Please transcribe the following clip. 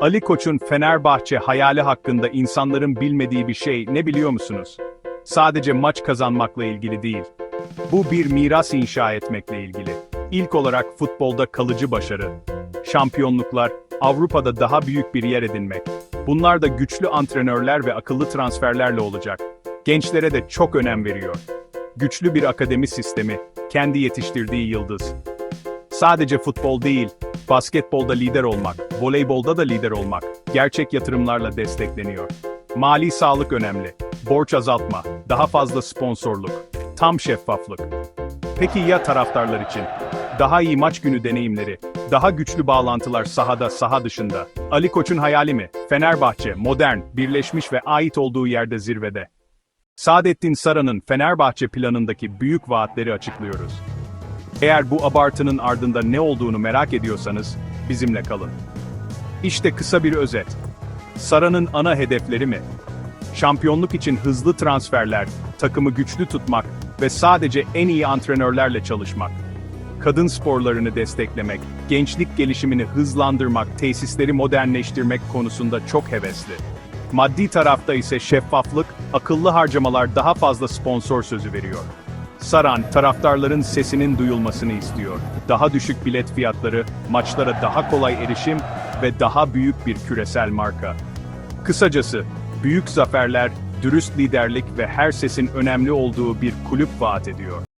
Ali Koç'un Fenerbahçe hayali hakkında insanların bilmediği bir şey ne biliyor musunuz? Sadece maç kazanmakla ilgili değil. Bu bir miras inşa etmekle ilgili. İlk olarak futbolda kalıcı başarı. Şampiyonluklar, Avrupa'da daha büyük bir yer edinmek. Bunlar da güçlü antrenörler ve akıllı transferlerle olacak. Gençlere de çok önem veriyor. Güçlü bir akademi sistemi, kendi yetiştirdiği yıldız. Sadece futbol değil, basketbolda lider olmak, voleybolda da lider olmak, gerçek yatırımlarla destekleniyor. Mali sağlık önemli, borç azaltma, daha fazla sponsorluk, tam şeffaflık. Peki ya taraftarlar için? Daha iyi maç günü deneyimleri, daha güçlü bağlantılar sahada, saha dışında. Ali Koç'un hayali mi? Fenerbahçe, modern, birleşmiş ve ait olduğu yerde zirvede. Saadettin Saran'ın Fenerbahçe planındaki büyük vaatleri açıklıyoruz. Eğer bu abartının ardında ne olduğunu merak ediyorsanız, bizimle kalın. İşte kısa bir özet. Sara'nın ana hedefleri mi? Şampiyonluk için hızlı transferler, takımı güçlü tutmak ve sadece en iyi antrenörlerle çalışmak. Kadın sporlarını desteklemek, gençlik gelişimini hızlandırmak, tesisleri modernleştirmek konusunda çok hevesli. Maddi tarafta ise şeffaflık, akıllı harcamalar daha fazla sponsor sözü veriyor. Saran, taraftarların sesinin duyulmasını istiyor. Daha düşük bilet fiyatları, maçlara daha kolay erişim ve daha büyük bir küresel marka. Kısacası, büyük zaferler, dürüst liderlik ve her sesin önemli olduğu bir kulüp vaat ediyor.